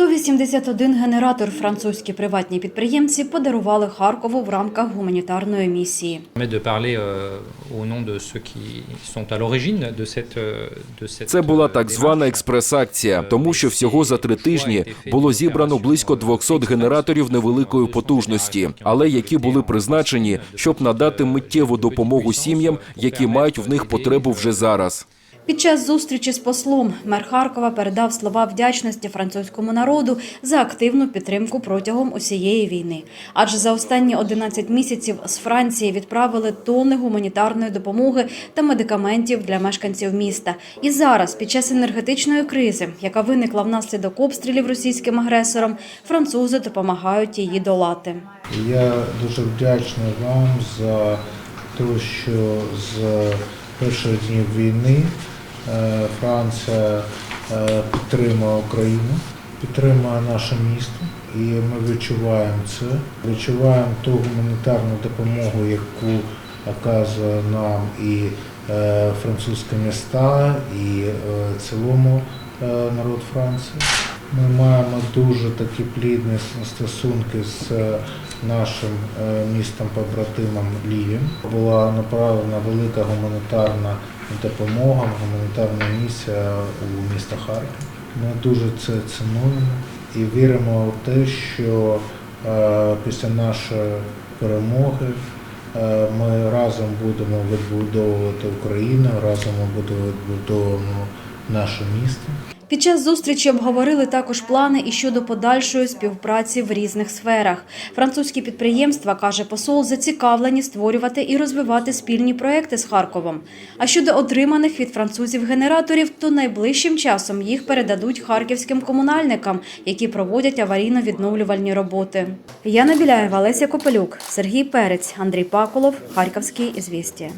181 генератор французькі приватні підприємці подарували Харкову в рамках гуманітарної місії. euh, euh, Це була euh, так звана експрес-акція, тому що всього за три тижні було зібрано близько 200 генераторів невеликої потужності, але які були призначені, щоб надати миттєву допомогу сім'ям, які мають в них потребу вже зараз. Під час зустрічі з послом мер Харкова передав слова вдячності французькому народу за активну підтримку протягом усієї війни. Адже за останні 11 місяців з Франції відправили тонни гуманітарної допомоги та медикаментів для мешканців міста. І зараз, під час енергетичної кризи, яка виникла внаслідок обстрілів російським агресором, французи допомагають її долати. Я дуже вдячний вам за те, що з перших днів війни Франція е, підтримує Україну, підтримує наше місто, і ми відчуваємо це. Відчуваємо ту гуманітарну допомогу, яку оказує нам і французьке французькі міста, і е, цілому е, народ Франції. Ми маємо дуже такі плідні стосунки з е, нашим е, містом побратимом Лівім. Була направлена велика гуманітарна допомога, гуманітарна місія у місто Харків. Ми дуже це цінуємо і віримо в те, що е, після нашої перемоги ми разом будемо відбудовувати Україну, разом будемо відбудовувати наше місто. Під час зустрічі обговорили також плани і щодо подальшої співпраці в різних сферах. Французькі підприємства, каже посол, зацікавлені створювати і розвивати спільні проекти з Харковом. А щодо отриманих від французів генераторів, то найближчим часом їх передадуть харківським комунальникам, які проводять аварійно-відновлювальні роботи. Яна Біляєва, Леся Копелюк, Сергій Перець, Андрій Паколов, Харківські ізвістія.